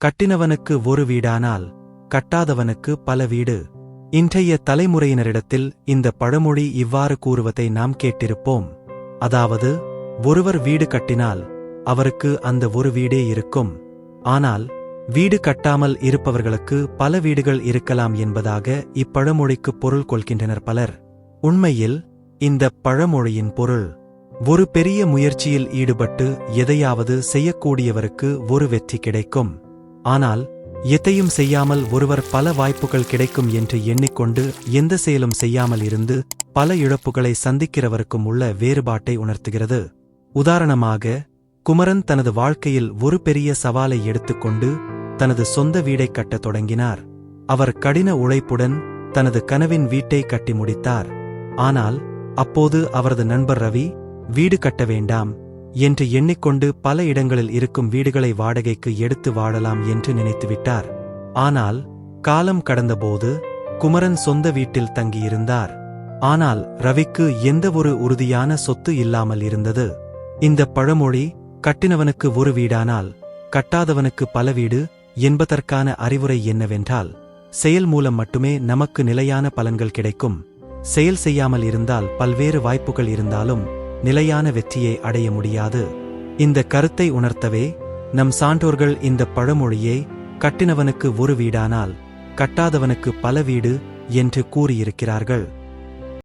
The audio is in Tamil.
கட்டினவனுக்கு ஒரு வீடானால் கட்டாதவனுக்கு பல வீடு. இன்றைய தலைமுறையினரிடத்தில் இந்த பழமொழி இவ்வாறு கூறுவதை நாம் கேட்டிருப்போம். அதாவது ஒருவர் வீடு கட்டினால் அவருக்கு அந்த ஒரு வீடே இருக்கும். ஆனால் வீடு கட்டாமல் இருப்பவர்களுக்கு பல வீடுகள் இருக்கலாம் என்பதாக இப்பழமொழிக்கு பொருள் கொள்கின்றனர் பலர். உண்மையில் இந்த பழமொழியின் பொருள் ஒரு பெரிய முயற்சியில் ஈடுபட்டு எதையாவது செய்யக்கூடியவருக்கு ஒரு வெற்றி கிடைக்கும். ஆனால் எதையும் செய்யாமல் ஒருவர் பல வாய்ப்புகள் கிடைக்கும் என்று எண்ணிக்கொண்டு எந்த செயலும் செய்யாமல் இருந்து பல இழப்புகளை சந்திக்கிறவருக்கும் உள்ள வேறுபாட்டை உணர்த்துகிறது. உதாரணமாக குமரன் தனது வாழ்க்கையில் ஒரு பெரிய சவாலை எடுத்துக்கொண்டு தனது சொந்த வீடைக் கட்டத் தொடங்கினார். அவர் கடின உழைப்புடன் தனது கனவின் வீட்டை கட்டி முடித்தார். ஆனால் அப்போது அவரது நண்பர் ரவி வீடு கட்ட வேண்டாம் என்று எண்ணிக்கொண்டு பல இடங்களில் இருக்கும் வீடுகளை வாடகைக்கு எடுத்து வாழலாம் என்று நினைத்துவிட்டார். ஆனால் காலம் கடந்தபோது குமரன் சொந்த வீட்டில் தங்கியிருந்தார். ஆனால் ரவிக்கு எந்தவொரு உறுதியான சொத்து இல்லாமல் இருந்தது. இந்த பழமொழி கட்டினவனுக்கு ஒரு வீடானால் கட்டாதவனுக்கு பல வீடு என்பதற்கான அறிவுரை என்னவென்றால் செயல் மூலம் மட்டுமே நமக்கு நிலையான பலன்கள் கிடைக்கும். செயல் செய்யாமல் இருந்தால் பல்வேறு வாய்ப்புகள் இருந்தாலும் நிலையான வெற்றியை அடைய முடியாது. இந்த கருத்தை உணர்த்தவே நம் சான்றோர்கள் இந்த பழமொழியை கட்டினவனுக்கு ஒரு வீடானால் கட்டாதவனுக்கு பல வீடு என்று கூறியிருக்கிறார்கள்.